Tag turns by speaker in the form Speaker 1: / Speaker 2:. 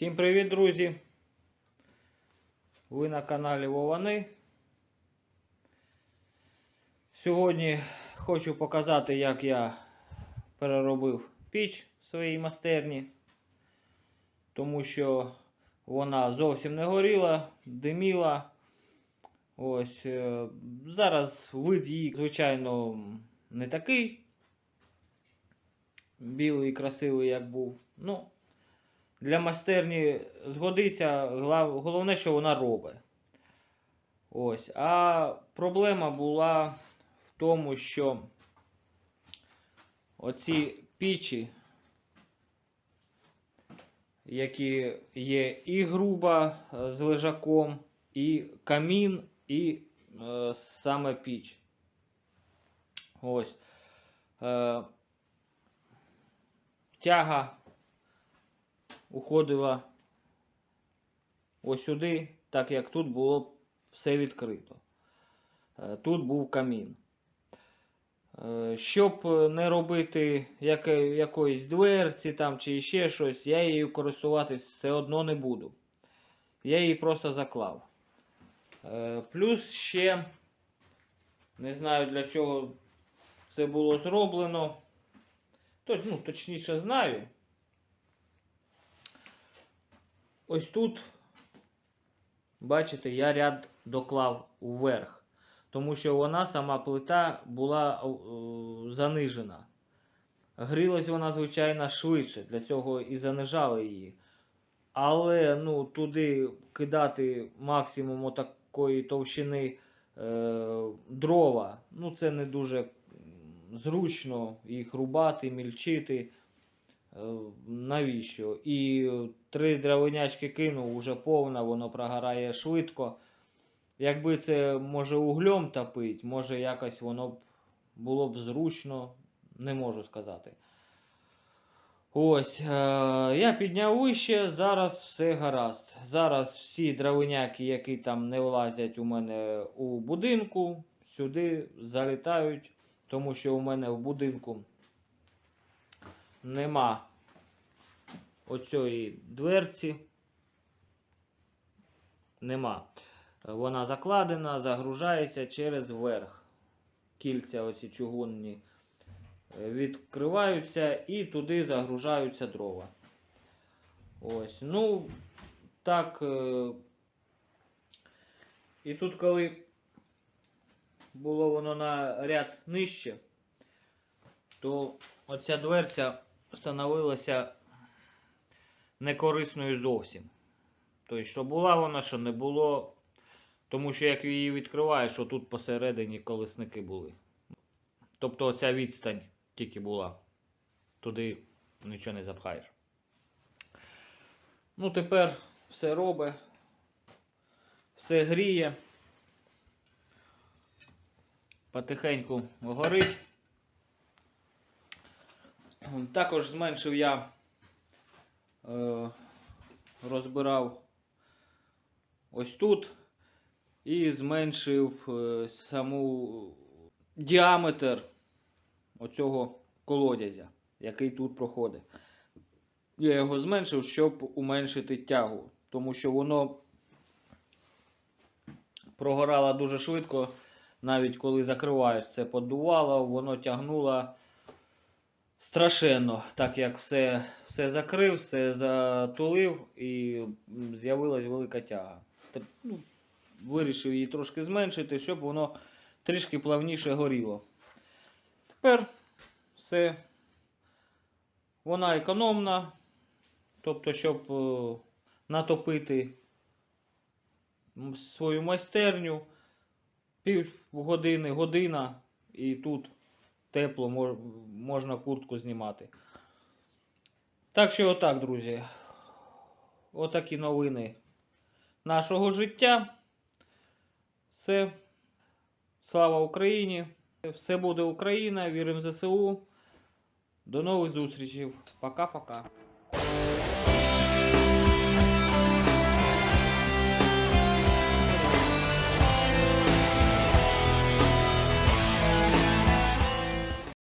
Speaker 1: Всім привіт, друзі! Ви на каналі Вовани. Сьогодні хочу показати, як я переробив піч в своїй майстерні, тому що вона зовсім не горіла, диміла. Ось е, зараз вид її, звичайно, не такий білий красивий, як був. Ну, для майстерні згодиться, головне, що вона робить. Ось. А проблема була в тому, що оці пічі, які є і груба е, з лежаком, і камін, і е, саме піч. Ось. Е, тяга уходила ось сюди, так як тут було все відкрито. Е, Тут був камін. Е, Щоб не робити якоїсь дверці там чи ще щось, я її користуватись все одно не буду. Я її просто заклав. Е, Плюс ще не знаю для чого це було зроблено. Ну, точніше знаю. Ось тут, бачите, я ряд доклав вверх, тому що вона сама плита була е, занижена. Грілась вона, звичайно, швидше, для цього і занижали її. Але ну, туди кидати максимум такої товщини е, дрова, ну це не дуже зручно їх рубати, мільчити. Е, Навіщо? І три дровинячки кинув, уже повна, воно прогорає швидко. Якби це може углем топить, може якось воно б було б зручно, не можу сказати. Ось, е, я підняв вище, зараз все гаразд. Зараз всі дровиняки, які там не влазять у мене у будинку, сюди залітають, тому що у мене в будинку нема оцієї дверці. Нема. Вона закладена, загружається через верх. Кільця оці чугунні е, відкриваються і туди загружаються дрова. Ось. Ну, так. е, І тут, коли було воно на ряд нижче, то оця дверця становилася некорисною зовсім. Тобто, що була вона, що не було. Тому що як її відкриваєш, що тут посередині колесники були. Тобто оця відстань тільки була. Туди нічого не запхаєш. Ну, тепер все робить, все гріє. Потихеньку горить. Також зменшив я, е, розбирав ось тут і зменшив е, саму діаметр оцього колодязя, який тут проходить. Я його зменшив, щоб уменшити тягу, тому що воно прогорало дуже швидко, навіть коли закриваєш це подувало, воно тягнуло страшенно, так як все, все закрив, все затулив і з'явилась велика тяга. Теп- ну, вирішив її трошки зменшити, щоб воно трішки плавніше горіло. Тепер все. Вона економна, тобто, щоб е, натопити свою майстерню пів години, година, і тут тепло можна куртку знімати. Так що, отак, друзі. Отакі новини нашого життя. Все. Слава Україні! Все буде Україна. Віримо в ЗСУ. До нових зустрічей. Пока-пока.